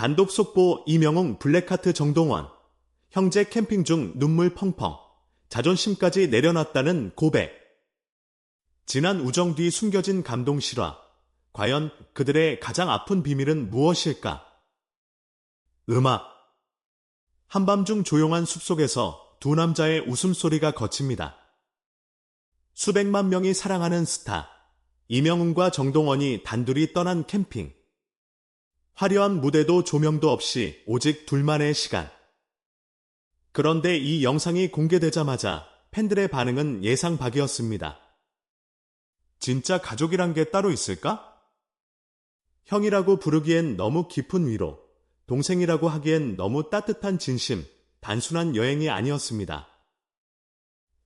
단독 속보 이명웅 블랙하트 정동원. 형제 캠핑 중 눈물 펑펑. 자존심까지 내려놨다는 고백. 지난 우정 뒤 숨겨진 감동 실화. 과연 그들의 가장 아픈 비밀은 무엇일까? 음악. 한밤중 조용한 숲속에서 두 남자의 웃음소리가 거칩니다. 수백만 명이 사랑하는 스타. 이명훈과 정동원이 단둘이 떠난 캠핑. 화려한 무대도 조명도 없이 오직 둘만의 시간. 그런데 이 영상이 공개되자마자 팬들의 반응은 예상 밖이었습니다. 진짜 가족이란 게 따로 있을까? 형이라고 부르기엔 너무 깊은 위로, 동생이라고 하기엔 너무 따뜻한 진심, 단순한 여행이 아니었습니다.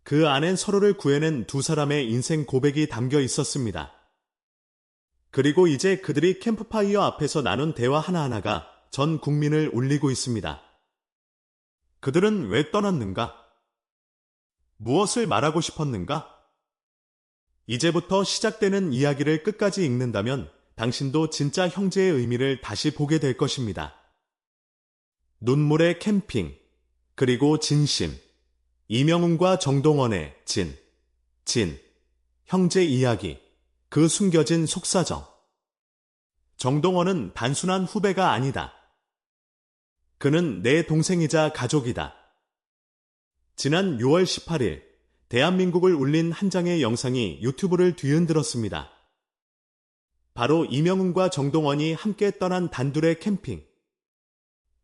그 안엔 서로를 구해낸 두 사람의 인생 고백이 담겨 있었습니다. 그리고 이제 그들이 캠프파이어 앞에서 나눈 대화 하나하나가 전 국민을 울리고 있습니다. 그들은 왜 떠났는가? 무엇을 말하고 싶었는가? 이제부터 시작되는 이야기를 끝까지 읽는다면 당신도 진짜 형제의 의미를 다시 보게 될 것입니다. 눈물의 캠핑, 그리고 진심, 이명훈과 정동원의 진, 진, 형제 이야기, 그 숨겨진 속사정. 정동원은 단순한 후배가 아니다. 그는 내 동생이자 가족이다. 지난 6월 18일, 대한민국을 울린 한 장의 영상이 유튜브를 뒤흔들었습니다. 바로 이명훈과 정동원이 함께 떠난 단둘의 캠핑.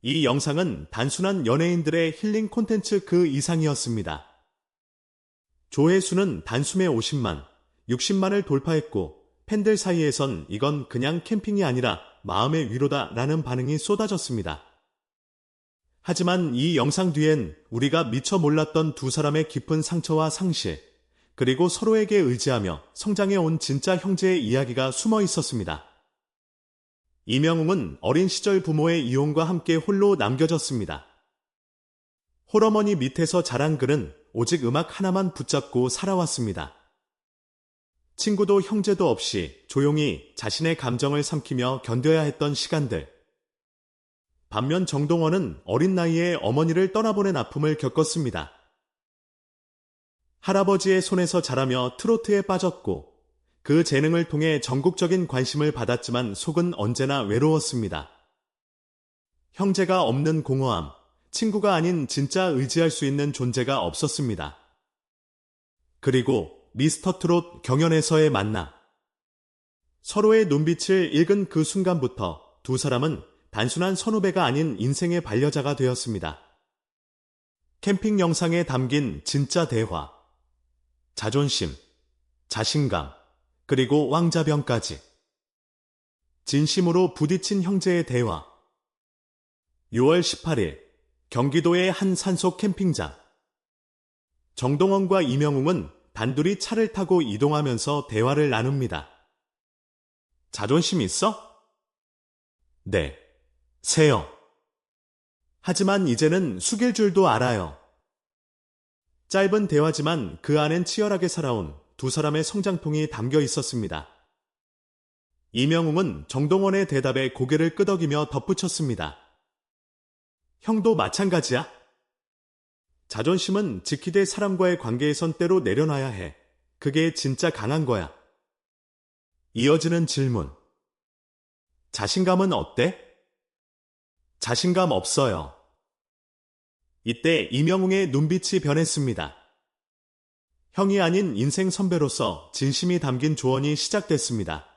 이 영상은 단순한 연예인들의 힐링 콘텐츠 그 이상이었습니다. 조회수는 단숨에 50만, 60만을 돌파했고 팬들 사이에선 이건 그냥 캠핑이 아니라 마음의 위로다 라는 반응이 쏟아졌습니다. 하지만 이 영상 뒤엔 우리가 미처 몰랐던 두 사람의 깊은 상처와 상실, 그리고 서로에게 의지하며 성장해 온 진짜 형제의 이야기가 숨어 있었습니다. 이명웅은 어린 시절 부모의 이혼과 함께 홀로 남겨졌습니다. 홀어머니 밑에서 자란 그는 오직 음악 하나만 붙잡고 살아왔습니다. 친구도 형제도 없이 조용히 자신의 감정을 삼키며 견뎌야 했던 시간들. 반면 정동원은 어린 나이에 어머니를 떠나보낸 아픔을 겪었습니다. 할아버지의 손에서 자라며 트로트에 빠졌고 그 재능을 통해 전국적인 관심을 받았지만 속은 언제나 외로웠습니다. 형제가 없는 공허함, 친구가 아닌 진짜 의지할 수 있는 존재가 없었습니다. 그리고 미스터 트롯 경연에서의 만남. 서로의 눈빛을 읽은 그 순간부터 두 사람은 단순한 선후배가 아닌 인생의 반려자가 되었습니다. 캠핑 영상에 담긴 진짜 대화. 자존심, 자신감, 그리고 왕자병까지. 진심으로 부딪힌 형제의 대화. 6월 18일, 경기도의 한 산속 캠핑장. 정동원과 이명웅은 단둘이 차를 타고 이동하면서 대화를 나눕니다. 자존심 있어? 네. 세요. 하지만 이제는 숙일 줄도 알아요. 짧은 대화지만 그 안엔 치열하게 살아온 두 사람의 성장통이 담겨 있었습니다. 이명웅은 정동원의 대답에 고개를 끄덕이며 덧붙였습니다. 형도 마찬가지야? 자존심은 지키될 사람과의 관계에선 때로 내려놔야 해. 그게 진짜 강한 거야. 이어지는 질문. 자신감은 어때? 자신감 없어요. 이때 이명웅의 눈빛이 변했습니다. 형이 아닌 인생 선배로서 진심이 담긴 조언이 시작됐습니다.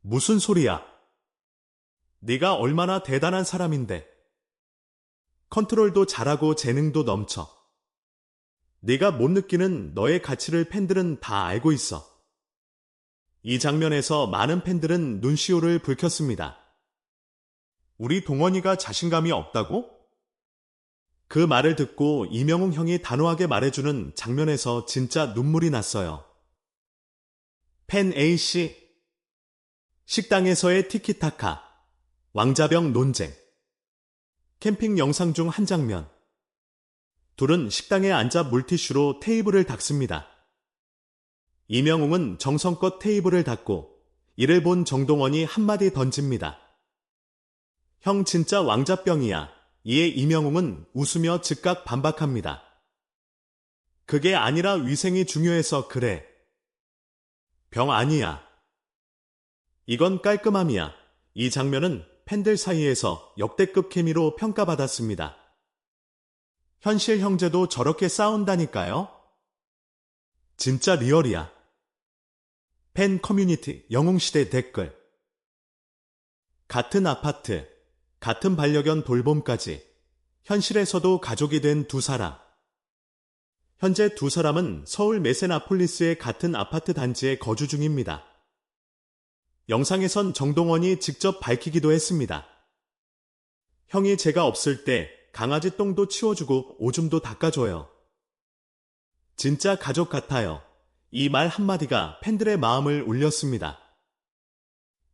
무슨 소리야? 네가 얼마나 대단한 사람인데. 컨트롤도 잘하고 재능도 넘쳐. 네가 못 느끼는 너의 가치를 팬들은 다 알고 있어. 이 장면에서 많은 팬들은 눈시울을 붉혔습니다. 우리 동원이가 자신감이 없다고? 그 말을 듣고 이명웅 형이 단호하게 말해주는 장면에서 진짜 눈물이 났어요. 팬 A씨. 식당에서의 티키타카. 왕자병 논쟁. 캠핑 영상 중 한 장면. 둘은 식당에 앉아 물티슈로 테이블을 닦습니다. 이명웅은 정성껏 테이블을 닦고 이를 본 정동원이 한마디 던집니다. 형 진짜 왕자병이야. 이에 이명웅은 웃으며 즉각 반박합니다. 그게 아니라 위생이 중요해서 그래. 병 아니야. 이건 깔끔함이야. 이 장면은 팬들 사이에서 역대급 케미로 평가받았습니다. 현실 형제도 저렇게 싸운다니까요? 진짜 리얼이야. 팬 커뮤니티 영웅시대 댓글 같은 아파트, 같은 반려견 돌봄까지 현실에서도 가족이 된 두 사람. 현재 두 사람은 서울 메세나폴리스의 같은 아파트 단지에 거주 중입니다. 영상에선 정동원이 직접 밝히기도 했습니다. 형이 제가 없을 때 강아지 똥도 치워주고 오줌도 닦아줘요. 진짜 가족 같아요. 이 말 한마디가 팬들의 마음을 울렸습니다.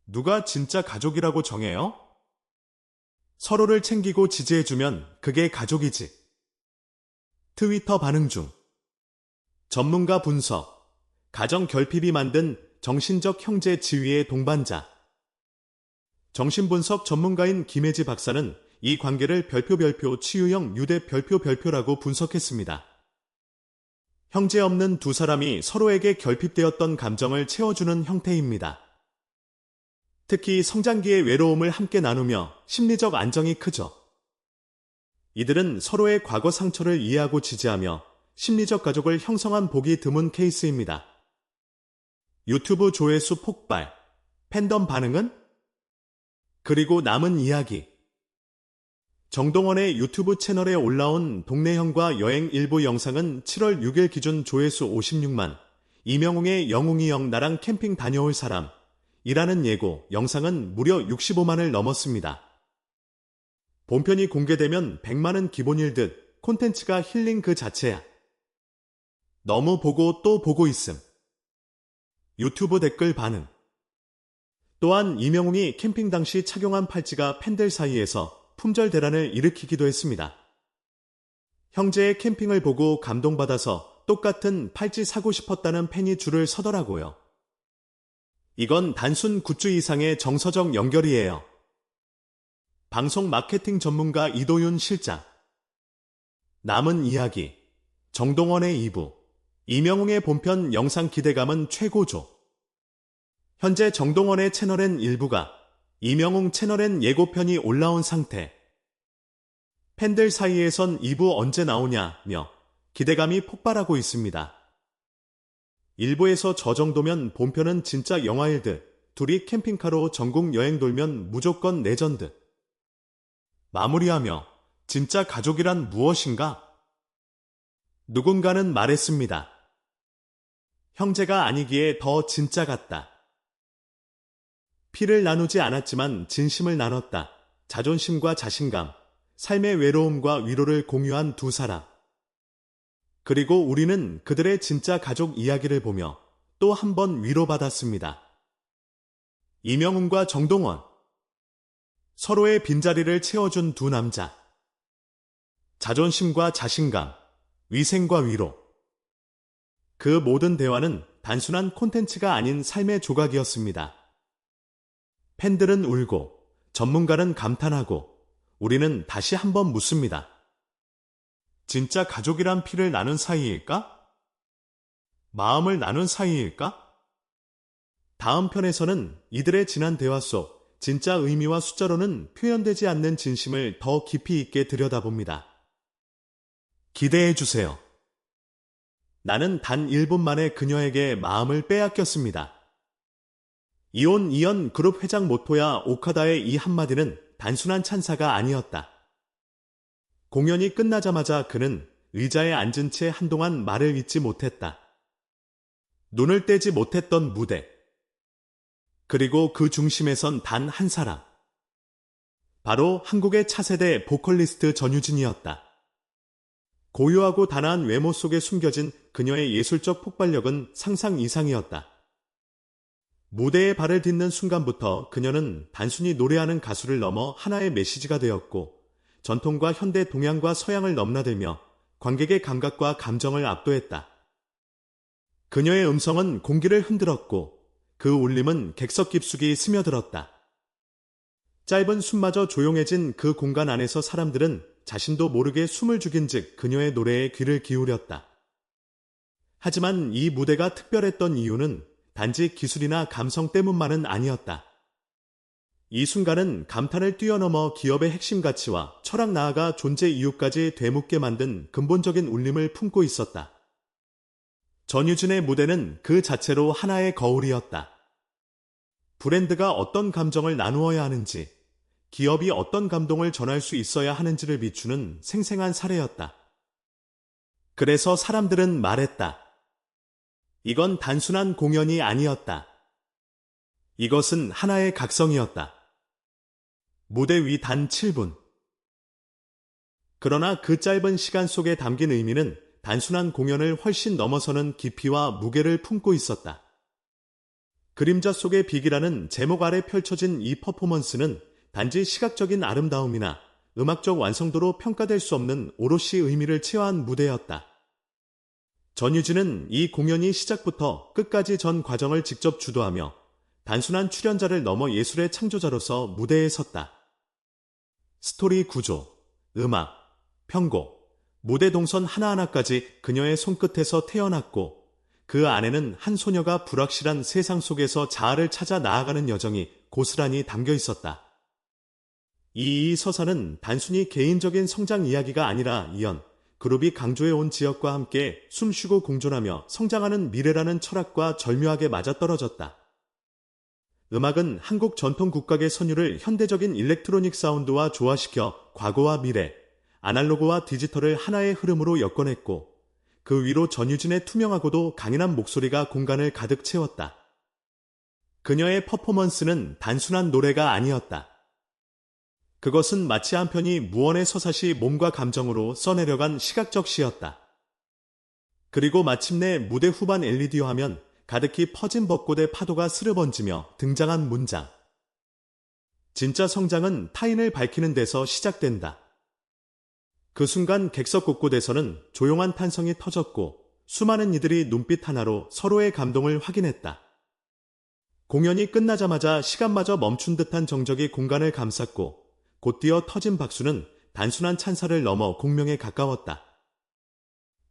누가 진짜 가족이라고 정해요? 서로를 챙기고 지지해주면 그게 가족이지. 트위터 반응 중. 전문가 분석. 가정 결핍이 만든 정신적 형제 지위의 동반자. 정신분석 전문가인 김혜지 박사는 이 관계를 별표별표 치유형 유대 별표별표라고 분석했습니다. 형제 없는 두 사람이 서로에게 결핍되었던 감정을 채워주는 형태입니다. 특히 성장기의 외로움을 함께 나누며 심리적 안정이 크죠. 이들은 서로의 과거 상처를 이해하고 지지하며 심리적 가족을 형성한 복이 드문 케이스입니다. 유튜브 조회수 폭발, 팬덤 반응은? 그리고 남은 이야기. 정동원의 유튜브 채널에 올라온 동네형과 여행 일부 영상은 7월 6일 기준 조회수 56만, 이명웅의 영웅이 형 나랑 캠핑 다녀올 사람, 이라는 예고 영상은 무려 65만을 넘었습니다. 본편이 공개되면 100만은 기본일 듯 콘텐츠가 힐링 그 자체야. 너무 보고 또 보고 있음. 유튜브 댓글 반응. 또한 이명웅이 캠핑 당시 착용한 팔찌가 팬들 사이에서 품절 대란을 일으키기도 했습니다. 형제의 캠핑을 보고 감동받아서 똑같은 팔찌 사고 싶었다는 팬이 줄을 서더라고요. 이건 단순 굿즈 이상의 정서적 연결이에요. 방송 마케팅 전문가 이도윤 실장. 남은 이야기. 정동원의 2부. 이명웅의 본편 영상 기대감은 최고조. 현재 정동원의 채널엔 일부가 이명웅 채널엔 예고편이 올라온 상태. 팬들 사이에선 2부 언제 나오냐며 기대감이 폭발하고 있습니다. 일부에서 저 정도면 본편은 진짜 영화일 듯 둘이 캠핑카로 전국 여행 돌면 무조건 레전드. 마무리하며 진짜 가족이란 무엇인가? 누군가는 말했습니다. 형제가 아니기에 더 진짜 같다. 피를 나누지 않았지만 진심을 나눴다. 자존심과 자신감, 삶의 외로움과 위로를 공유한 두 사람. 그리고 우리는 그들의 진짜 가족 이야기를 보며 또 한 번 위로받았습니다. 이명훈과 정동원. 서로의 빈자리를 채워준 두 남자. 자존심과 자신감, 위생과 위로. 그 모든 대화는 단순한 콘텐츠가 아닌 삶의 조각이었습니다. 팬들은 울고, 전문가는 감탄하고, 우리는 다시 한번 묻습니다. 진짜 가족이란 피를 나눈 사이일까? 마음을 나눈 사이일까? 다음 편에서는 이들의 지난 대화 속 진짜 의미와 숫자로는 표현되지 않는 진심을 더 깊이 있게 들여다봅니다. 기대해 주세요. 나는 단 1분 만에 그녀에게 마음을 빼앗겼습니다. 이온 이연 그룹 회장 모토야 오카다의 이 한마디는 단순한 찬사가 아니었다. 공연이 끝나자마자 그는 의자에 앉은 채 한동안 말을 잇지 못했다. 눈을 떼지 못했던 무대. 그리고 그 중심에선 단 한 사람. 바로 한국의 차세대 보컬리스트 전유진이었다. 고요하고 단아한 외모 속에 숨겨진 그녀의 예술적 폭발력은 상상 이상이었다. 무대에 발을 딛는 순간부터 그녀는 단순히 노래하는 가수를 넘어 하나의 메시지가 되었고 전통과 현대 동양과 서양을 넘나들며 관객의 감각과 감정을 압도했다. 그녀의 음성은 공기를 흔들었고 그 울림은 객석 깊숙이 스며들었다. 짧은 숨마저 조용해진 그 공간 안에서 사람들은 자신도 모르게 숨을 죽인 즉 그녀의 노래에 귀를 기울였다. 하지만 이 무대가 특별했던 이유는 단지 기술이나 감성 때문만은 아니었다. 이 순간은 감탄을 뛰어넘어 기업의 핵심 가치와 철학 나아가 존재 이유까지 되묻게 만든 근본적인 울림을 품고 있었다. 전유진의 무대는 그 자체로 하나의 거울이었다. 브랜드가 어떤 감정을 나누어야 하는지, 기업이 어떤 감동을 전할 수 있어야 하는지를 비추는 생생한 사례였다. 그래서 사람들은 말했다. 이건 단순한 공연이 아니었다. 이것은 하나의 각성이었다. 무대 위 단 7분. 그러나 그 짧은 시간 속에 담긴 의미는 단순한 공연을 훨씬 넘어서는 깊이와 무게를 품고 있었다. 그림자 속의 비기라는 제목 아래 펼쳐진 이 퍼포먼스는 단지 시각적인 아름다움이나 음악적 완성도로 평가될 수 없는 오롯이 의미를 체화한 무대였다. 전유진은 이 공연이 시작부터 끝까지 전 과정을 직접 주도하며 단순한 출연자를 넘어 예술의 창조자로서 무대에 섰다. 스토리 구조, 음악, 편곡, 무대 동선 하나하나까지 그녀의 손끝에서 태어났고 그 안에는 한 소녀가 불확실한 세상 속에서 자아를 찾아 나아가는 여정이 고스란히 담겨 있었다. 이 서사는 단순히 개인적인 성장 이야기가 아니라 이연, 그룹이 강조해 온 지역과 함께 숨쉬고 공존하며 성장하는 미래라는 철학과 절묘하게 맞아떨어졌다. 음악은 한국 전통 국악의 선율을 현대적인 일렉트로닉 사운드와 조화시켜 과거와 미래, 아날로그와 디지털을 하나의 흐름으로 엮어냈고 그 위로 전유진의 투명하고도 강인한 목소리가 공간을 가득 채웠다. 그녀의 퍼포먼스는 단순한 노래가 아니었다. 그것은 마치 한편이 무언의 서사시 몸과 감정으로 써내려간 시각적 시였다. 그리고 마침내 무대 후반 LED화 하면 가득히 퍼진 벚꽃의 파도가 스르번지며 등장한 문장. 진짜 성장은 타인을 밝히는 데서 시작된다. 그 순간 객석 곳곳에서는 조용한 탄성이 터졌고 수많은 이들이 눈빛 하나로 서로의 감동을 확인했다. 공연이 끝나자마자 시간마저 멈춘 듯한 정적이 공간을 감쌌고 곧디어 터진 박수는 단순한 찬사를 넘어 공명에 가까웠다.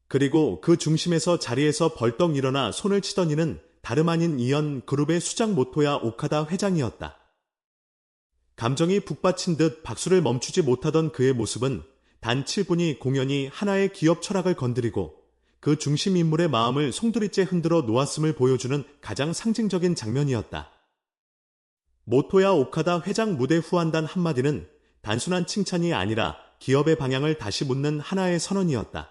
그리고 그 중심에서 자리에서 벌떡 일어나 손을 치던 이는 다름 아닌 이연 그룹의 수장 모토야 오카다 회장이었다. 감정이 북받친 듯 박수를 멈추지 못하던 그의 모습은 단 7분이 공연이 하나의 기업 철학을 건드리고 그 중심 인물의 마음을 송두리째 흔들어 놓았음을 보여주는 가장 상징적인 장면이었다. 모토야 오카다 회장 무대 후한단 한마디는 단순한 칭찬이 아니라 기업의 방향을 다시 묻는 하나의 선언이었다.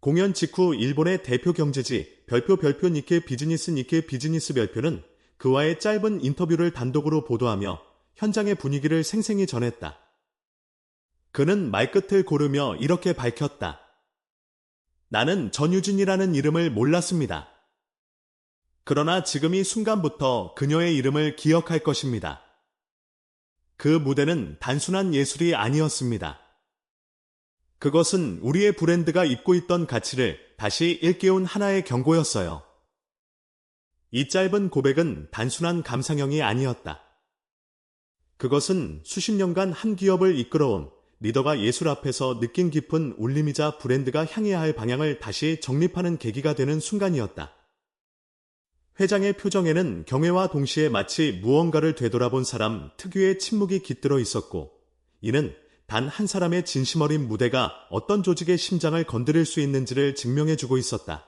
공연 직후 일본의 대표 경제지 별표 별표 니케 비즈니스 니케 비즈니스 별표는 그와의 짧은 인터뷰를 단독으로 보도하며 현장의 분위기를 생생히 전했다. 그는 말끝을 고르며 이렇게 밝혔다. 나는 전유진이라는 이름을 몰랐습니다. 그러나 지금 이 순간부터 그녀의 이름을 기억할 것입니다. 그 무대는 단순한 예술이 아니었습니다. 그것은 우리의 브랜드가 입고 있던 가치를 다시 일깨운 하나의 경고였어요. 이 짧은 고백은 단순한 감상형이 아니었다. 그것은 수십 년간 한 기업을 이끌어온 리더가 예술 앞에서 느낀 깊은 울림이자 브랜드가 향해야 할 방향을 다시 정립하는 계기가 되는 순간이었다. 회장의 표정에는 경외와 동시에 마치 무언가를 되돌아본 사람 특유의 침묵이 깃들어 있었고, 이는 단 한 사람의 진심 어린 무대가 어떤 조직의 심장을 건드릴 수 있는지를 증명해주고 있었다.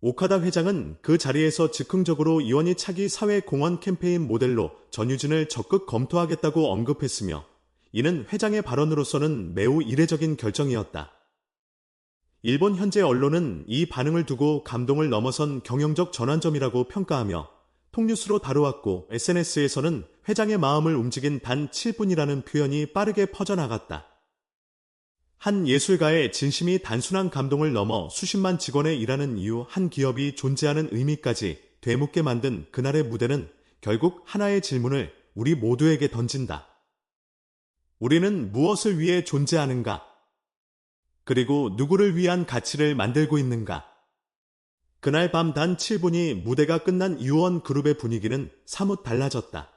오카다 회장은 그 자리에서 즉흥적으로 이원희 차기 사회 공헌 캠페인 모델로 전유진을 적극 검토하겠다고 언급했으며, 이는 회장의 발언으로서는 매우 이례적인 결정이었다. 일본 현재 언론은 이 반응을 두고 감동을 넘어선 경영적 전환점이라고 평가하며 통뉴스로 다루었고 SNS에서는 회장의 마음을 움직인 단 7분이라는 표현이 빠르게 퍼져나갔다. 한 예술가의 진심이 단순한 감동을 넘어 수십만 직원의 일하는 이유 한 기업이 존재하는 의미까지 되묻게 만든 그날의 무대는 결국 하나의 질문을 우리 모두에게 던진다. 우리는 무엇을 위해 존재하는가? 그리고 누구를 위한 가치를 만들고 있는가? 그날 밤 단 7분이 무대가 끝난 유원 그룹의 분위기는 사뭇 달라졌다.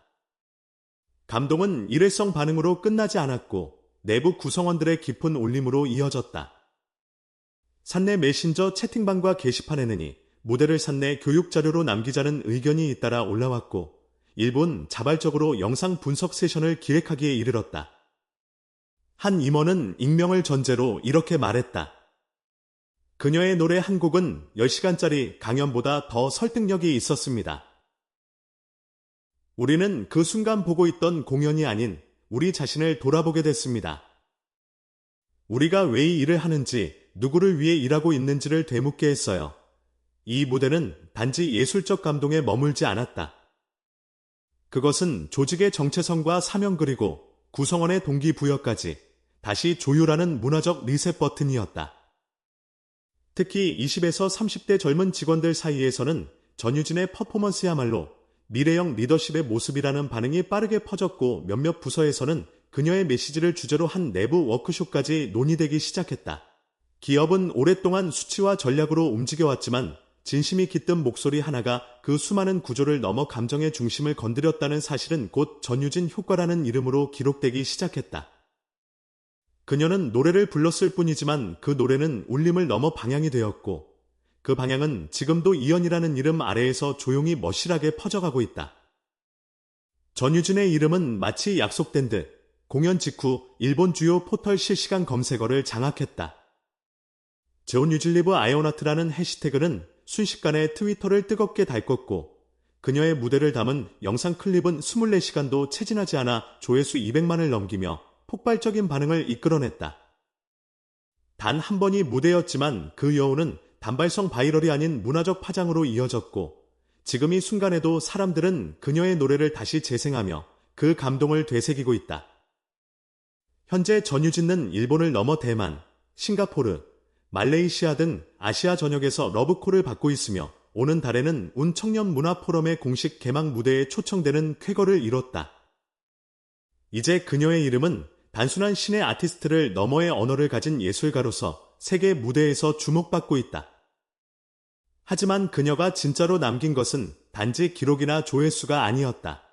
감동은 일회성 반응으로 끝나지 않았고 내부 구성원들의 깊은 올림으로 이어졌다. 산내 메신저 채팅방과 게시판에는 무대를 산내 교육 자료로 남기자는 의견이 잇따라 올라왔고 일본 자발적으로 영상 분석 세션을 기획하기에 이르렀다. 한 임원은 익명을 전제로 이렇게 말했다. 그녀의 노래 한 곡은 10시간짜리 강연보다 더 설득력이 있었습니다. 우리는 그 순간 보고 있던 공연이 아닌 우리 자신을 돌아보게 됐습니다. 우리가 왜 이 일을 하는지, 누구를 위해 일하고 있는지를 되묻게 했어요. 이 무대는 단지 예술적 감동에 머물지 않았다. 그것은 조직의 정체성과 사명 그리고 구성원의 동기부여까지 다시 조율하는 문화적 리셋 버튼이었다. 특히 20에서 30대 젊은 직원들 사이에서는 전유진의 퍼포먼스야말로 미래형 리더십의 모습이라는 반응이 빠르게 퍼졌고 몇몇 부서에서는 그녀의 메시지를 주제로 한 내부 워크숍까지 논의되기 시작했다. 기업은 오랫동안 수치와 전략으로 움직여왔지만 진심이 깃든 목소리 하나가 그 수많은 구조를 넘어 감정의 중심을 건드렸다는 사실은 곧 전유진 효과라는 이름으로 기록되기 시작했다. 그녀는 노래를 불렀을 뿐이지만 그 노래는 울림을 넘어 방향이 되었고 그 방향은 지금도 이연이라는 이름 아래에서 조용히 멋실하게 퍼져가고 있다. 전유진의 이름은 마치 약속된 듯 공연 직후 일본 주요 포털 실시간 검색어를 장악했다. 제온 유질리브 아이오나트라는 해시태그는 순식간에 트위터를 뜨겁게 달궜고 그녀의 무대를 담은 영상 클립은 24시간도 채진하지 않아 조회수 200만을 넘기며 폭발적인 반응을 이끌어냈다. 단 한 번이 무대였지만 그 여우는 단발성 바이럴이 아닌 문화적 파장으로 이어졌고 지금 이 순간에도 사람들은 그녀의 노래를 다시 재생하며 그 감동을 되새기고 있다. 현재 전유진은 일본을 넘어 대만, 싱가포르, 말레이시아 등 아시아 전역에서 러브콜을 받고 있으며 오는 달에는 운 청년 문화 포럼의 공식 개막 무대에 초청되는 쾌거를 이뤘다. 이제 그녀의 이름은 단순한 신의 아티스트를 너머의 언어를 가진 예술가로서 세계 무대에서 주목받고 있다. 하지만 그녀가 진짜로 남긴 것은 단지 기록이나 조회수가 아니었다.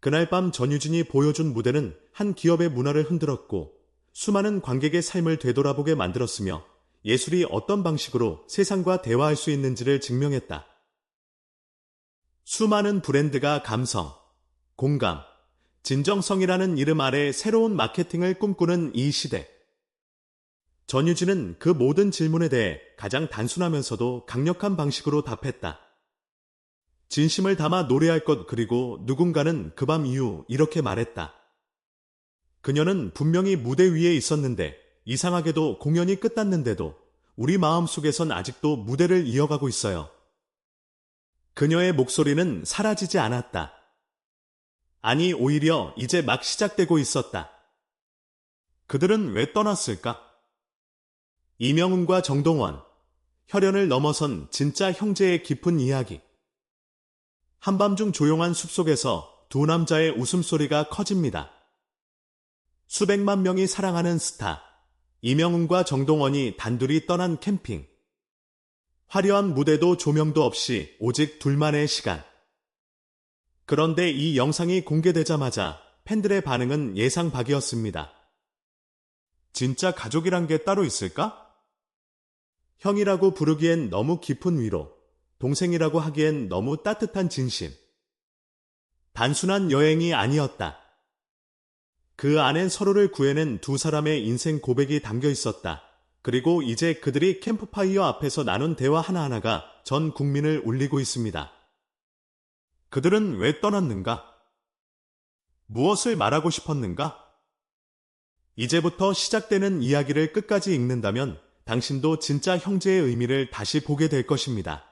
그날 밤 전유진이 보여준 무대는 한 기업의 문화를 흔들었고 수많은 관객의 삶을 되돌아보게 만들었으며 예술이 어떤 방식으로 세상과 대화할 수 있는지를 증명했다. 수많은 브랜드가 감성, 공감, 진정성이라는 이름 아래 새로운 마케팅을 꿈꾸는 이 시대. 전유진은 그 모든 질문에 대해 가장 단순하면서도 강력한 방식으로 답했다. 진심을 담아 노래할 것 그리고 누군가는 그 밤 이후 이렇게 말했다. 그녀는 분명히 무대 위에 있었는데 이상하게도 공연이 끝났는데도 우리 마음속에선 아직도 무대를 이어가고 있어요. 그녀의 목소리는 사라지지 않았다. 아니, 오히려 이제 막 시작되고 있었다. 그들은 왜 떠났을까? 이명훈과 정동원, 혈연을 넘어선 진짜 형제의 깊은 이야기. 한밤중 조용한 숲속에서 두 남자의 웃음소리가 커집니다. 수백만 명이 사랑하는 스타, 이명훈과 정동원이 단둘이 떠난 캠핑. 화려한 무대도 조명도 없이 오직 둘만의 시간. 그런데 이 영상이 공개되자마자 팬들의 반응은 예상 밖이었습니다. 진짜 가족이란 게 따로 있을까? 형이라고 부르기엔 너무 깊은 위로, 동생이라고 하기엔 너무 따뜻한 진심. 단순한 여행이 아니었다. 그 안엔 서로를 구해낸 두 사람의 인생 고백이 담겨 있었다. 그리고 이제 그들이 캠프파이어 앞에서 나눈 대화 하나하나가 전 국민을 울리고 있습니다. 그들은 왜 떠났는가? 무엇을 말하고 싶었는가? 이제부터 시작되는 이야기를 끝까지 읽는다면 당신도 진짜 형제의 의미를 다시 보게 될 것입니다.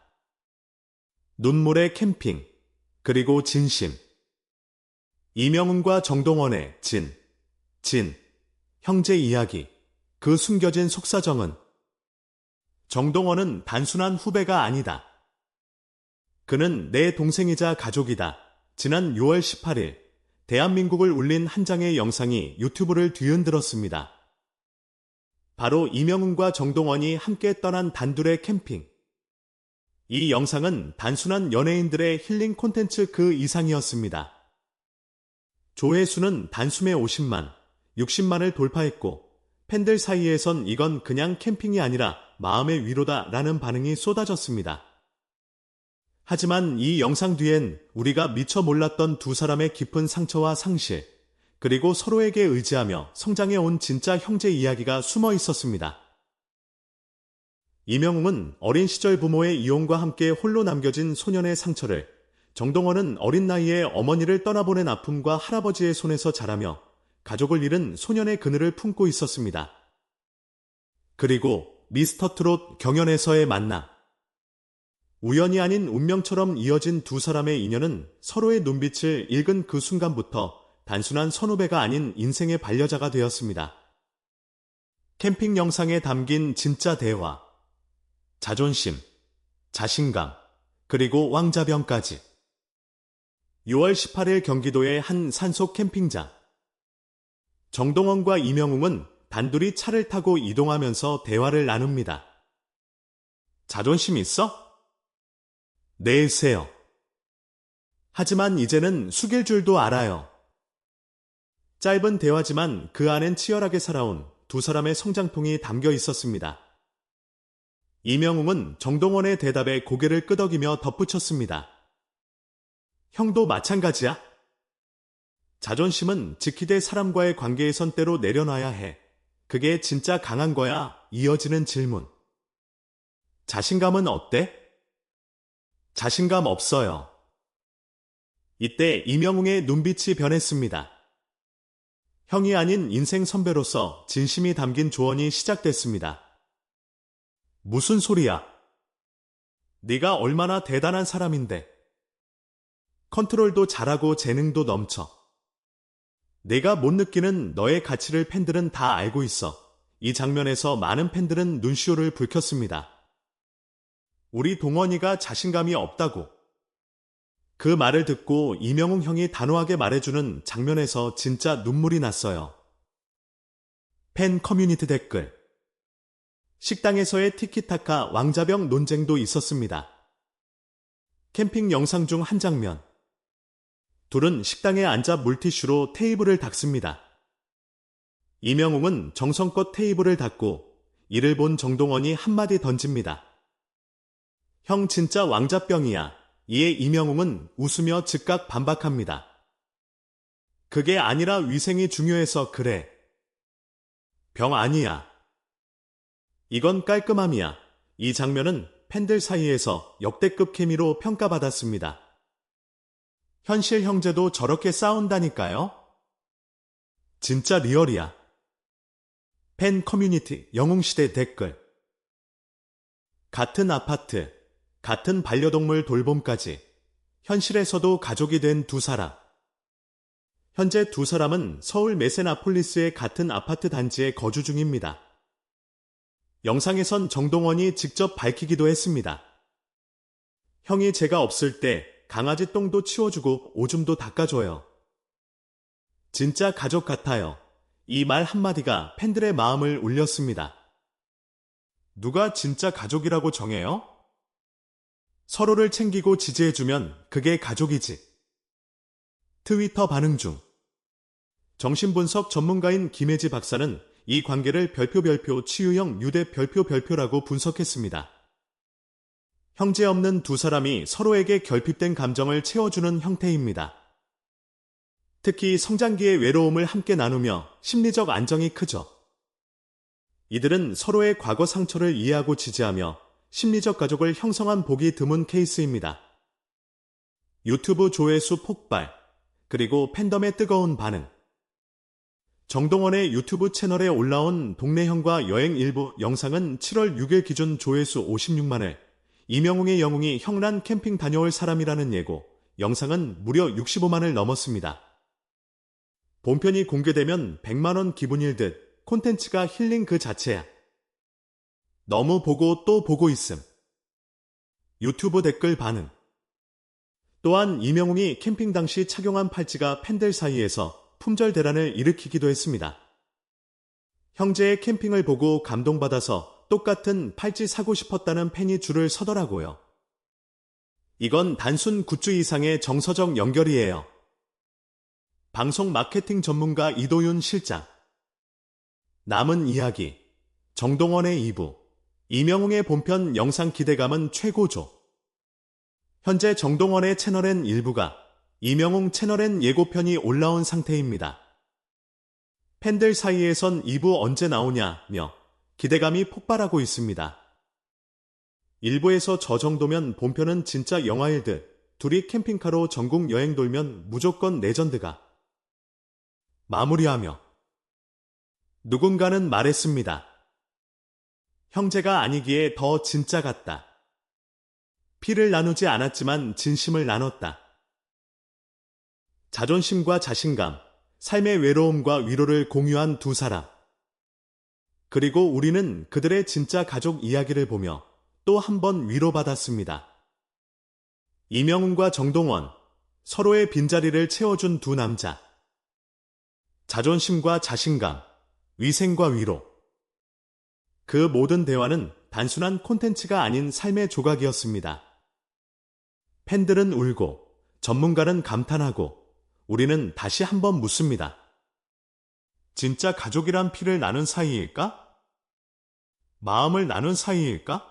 눈물의 캠핑, 그리고 진심. 이명훈과 정동원의 진. 진, 형제 이야기, 그 숨겨진 속사정은 정동원은 단순한 후배가 아니다. 그는 내 동생이자 가족이다. 지난 6월 18일 대한민국을 울린 한 장의 영상이 유튜브를 뒤흔들었습니다. 바로 이명훈과 정동원이 함께 떠난 단둘의 캠핑. 이 영상은 단순한 연예인들의 힐링 콘텐츠 그 이상이었습니다. 조회수는 단숨에 50만, 60만을 돌파했고 팬들 사이에선 이건 그냥 캠핑이 아니라 마음의 위로다 라는 반응이 쏟아졌습니다. 하지만 이 영상 뒤엔 우리가 미처 몰랐던 두 사람의 깊은 상처와 상실, 그리고 서로에게 의지하며 성장해 온 진짜 형제 이야기가 숨어 있었습니다. 이명웅은 어린 시절 부모의 이혼과 함께 홀로 남겨진 소년의 상처를, 정동원은 어린 나이에 어머니를 떠나보낸 아픔과 할아버지의 손에서 자라며 가족을 잃은 소년의 그늘을 품고 있었습니다. 그리고 미스터 트롯 경연에서의 만남. 우연이 아닌 운명처럼 이어진 두 사람의 인연은 서로의 눈빛을 읽은 그 순간부터 단순한 선후배가 아닌 인생의 반려자가 되었습니다. 캠핑 영상에 담긴 진짜 대화, 자존심, 자신감, 그리고 왕자병까지. 6월 18일 경기도의 한 산속 캠핑장. 정동원과 이명웅은 단둘이 차를 타고 이동하면서 대화를 나눕니다. 자존심 있어? 내세요. 하지만 이제는 숙일 줄도 알아요. 짧은 대화지만 그 안엔 치열하게 살아온 두 사람의 성장통이 담겨 있었습니다. 이명웅은 정동원의 대답에 고개를 끄덕이며 덧붙였습니다. 형도 마찬가지야? 자존심은 지키되 사람과의 관계에선 때로 내려놔야 해. 그게 진짜 강한 거야. 이어지는 질문. 자신감은 어때? 자신감 없어요. 이때 이명웅의 눈빛이 변했습니다. 형이 아닌 인생 선배로서 진심이 담긴 조언이 시작됐습니다. 무슨 소리야? 네가 얼마나 대단한 사람인데. 컨트롤도 잘하고 재능도 넘쳐. 내가 못 느끼는 너의 가치를 팬들은 다 알고 있어. 이 장면에서 많은 팬들은 눈시울을 붉혔습니다. 우리 동원이가 자신감이 없다고. 그 말을 듣고 이명웅 형이 단호하게 말해주는 장면에서 진짜 눈물이 났어요. 팬 커뮤니티 댓글. 식당에서의 티키타카 왕자병 논쟁도 있었습니다. 캠핑 영상 중 한 장면. 둘은 식당에 앉아 물티슈로 테이블을 닦습니다. 이명웅은 정성껏 테이블을 닦고 이를 본 정동원이 한마디 던집니다. 형 진짜 왕자병이야. 이에 이명웅은 웃으며 즉각 반박합니다. 그게 아니라 위생이 중요해서 그래. 병 아니야. 이건 깔끔함이야. 이 장면은 팬들 사이에서 역대급 케미로 평가받았습니다. 현실 형제도 저렇게 싸운다니까요? 진짜 리얼이야. 팬 커뮤니티 영웅시대 댓글 같은 아파트, 같은 반려동물 돌봄까지 현실에서도 가족이 된 두 사람. 현재 두 사람은 서울 메세나폴리스의 같은 아파트 단지에 거주 중입니다. 영상에선 정동원이 직접 밝히기도 했습니다. 형이 제가 없을 때 강아지 똥도 치워주고 오줌도 닦아줘요. 진짜 가족 같아요. 이 말 한마디가 팬들의 마음을 울렸습니다. 누가 진짜 가족이라고 정해요? 서로를 챙기고 지지해주면 그게 가족이지. 트위터 반응 중. 정신분석 전문가인 김혜지 박사는 이 관계를 별표 별표 치유형 유대 별표 별표라고 분석했습니다. 형제 없는 두 사람이 서로에게 결핍된 감정을 채워주는 형태입니다. 특히 성장기의 외로움을 함께 나누며 심리적 안정이 크죠. 이들은 서로의 과거 상처를 이해하고 지지하며 심리적 가족을 형성한 복이 드문 케이스입니다. 유튜브 조회수 폭발, 그리고 팬덤의 뜨거운 반응. 정동원의 유튜브 채널에 올라온 동네형과 여행 일부 영상은 7월 6일 기준 조회수 56만을, 이명웅의 영웅이 형란 캠핑 다녀올 사람이라는 예고, 영상은 무려 65만을 넘었습니다. 본편이 공개되면 100만원 기분일 듯 콘텐츠가 힐링 그 자체야. 너무 보고 또 보고 있음. 유튜브 댓글 반응. 또한 이명웅이 캠핑 당시 착용한 팔찌가 팬들 사이에서 품절 대란을 일으키기도 했습니다. 형제의 캠핑을 보고 감동받아서 똑같은 팔찌 사고 싶었다는 팬이 줄을 서더라고요. 이건 단순 굿즈 이상의 정서적 연결이에요. 방송 마케팅 전문가 이도윤 실장. 남은 이야기. 정동원의 2부. 이명웅의 본편 영상 기대감은 최고조. 현재 정동원의 채널엔 일부가 이명웅 채널엔 예고편이 올라온 상태입니다. 팬들 사이에선 2부 언제 나오냐며 기대감이 폭발하고 있습니다. 일부에서 저 정도면 본편은 진짜 영화일 듯 둘이 캠핑카로 전국 여행 돌면 무조건 레전드가 마무리하며 누군가는 말했습니다. 형제가 아니기에 더 진짜 같다. 피를 나누지 않았지만 진심을 나눴다. 자존심과 자신감, 삶의 외로움과 위로를 공유한 두 사람. 그리고 우리는 그들의 진짜 가족 이야기를 보며 또 한 번 위로받았습니다. 이명훈과 정동원, 서로의 빈자리를 채워준 두 남자. 자존심과 자신감, 위생과 위로. 그 모든 대화는 단순한 콘텐츠가 아닌 삶의 조각이었습니다. 팬들은 울고, 전문가는 감탄하고, 우리는 다시 한번 묻습니다. 진짜 가족이란 피를 나눈 사이일까? 마음을 나눈 사이일까?